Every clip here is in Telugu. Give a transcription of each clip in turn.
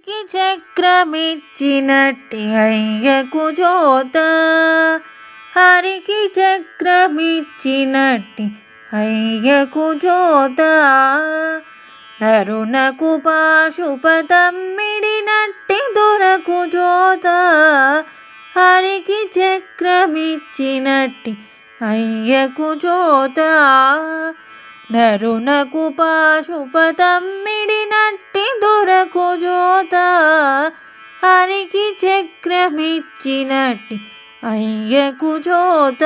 హరికి చక్రమిచ్చినట్టి అయ్యకు జోత. హరికి చక్రమిచ్చినట్టి అయ్యకు జోత. నరునకు పాశుపతమ్మిడినట్టి దొరకు జోత. హరికి చక్రమిచ్చినట్టి అయ్యకు జోత. నరునకు పాశుపతమ్మిడినట్టి దొరకు జోత. హరికి చక్రమిచ్చినట్టి అయ్యకు జోత.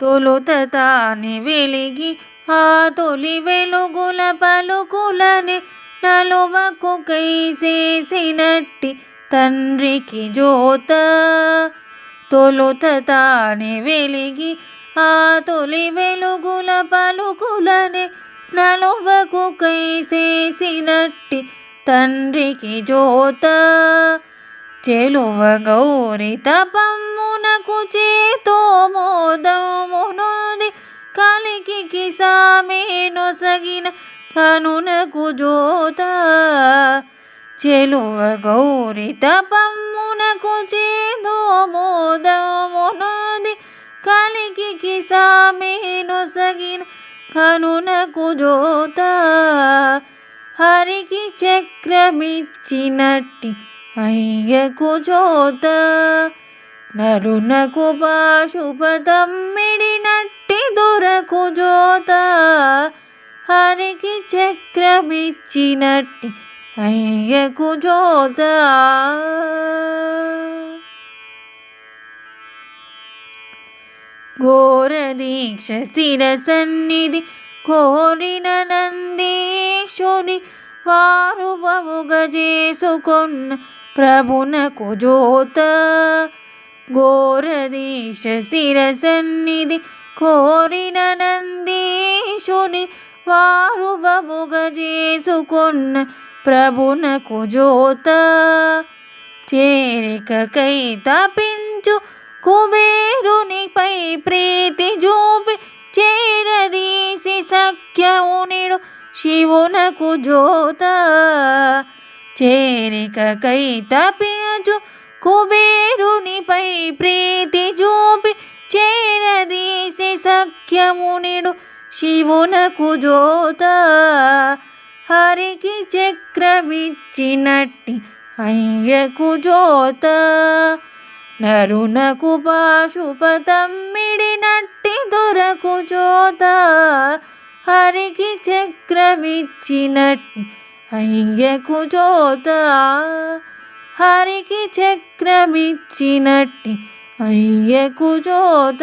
తొలుత తాని వెలిగి ఆ తొలి వెలుగుల పలుకులని నలువకు కైసేసినట్టి తండ్రికి జోత. తొలుత తాని వెలిగి ఆ తొలి వెలుగుల పలుకులనే నలువకు కైసేసినట్టి తండ్రికి జోత. చెలువ గౌరి తపమ్మునకు చేతో మోదమునుంది. కలికి కిసామే నొసగిన కనునకు జోత. చెలువ గౌరి తపమ్మునకు చేదో మోదము కలికి సామే నొసగిన కనునకు జోత హరికి చక్రమిచ్చినట్టి అయ్యకు జోత. నరునకు పాశుపతమ్మిడినట్టి దొరకు జోత. హరికి చక్రమిచ్చినట్టి అయ్యకు జోత. ఘోర దీక్ష స్థిర సన్నిధి కోరిన నందీశుని వారు వముగజేసుకున్న ప్రభునకు జోత దీక్ష స్థిర సన్నిధి కోరిన నందీశుని వారు వముగజేసుకున్న ప్రభునకు జోత చేరికకై తపించు కుబేరునిపై ప్రీతి చూపి చేరదీసి సఖ్యమునిడు శివునకు జోత చేరికకై తపించు కుబేరునిపై ప్రీతి చూపి చేరదీసి సఖ్యమునిడు శివునకు జోత హరికి చక్రమిచ్చినట్టి అయ్యకు జోత నరునకు పాశుపతమ్మిడినట్టి దొరకు జోత హరికి చక్రమిచ్చినట్టి అయ్యకు జోత హరికి చక్రమిచ్చినట్టి అయ్యకు జోత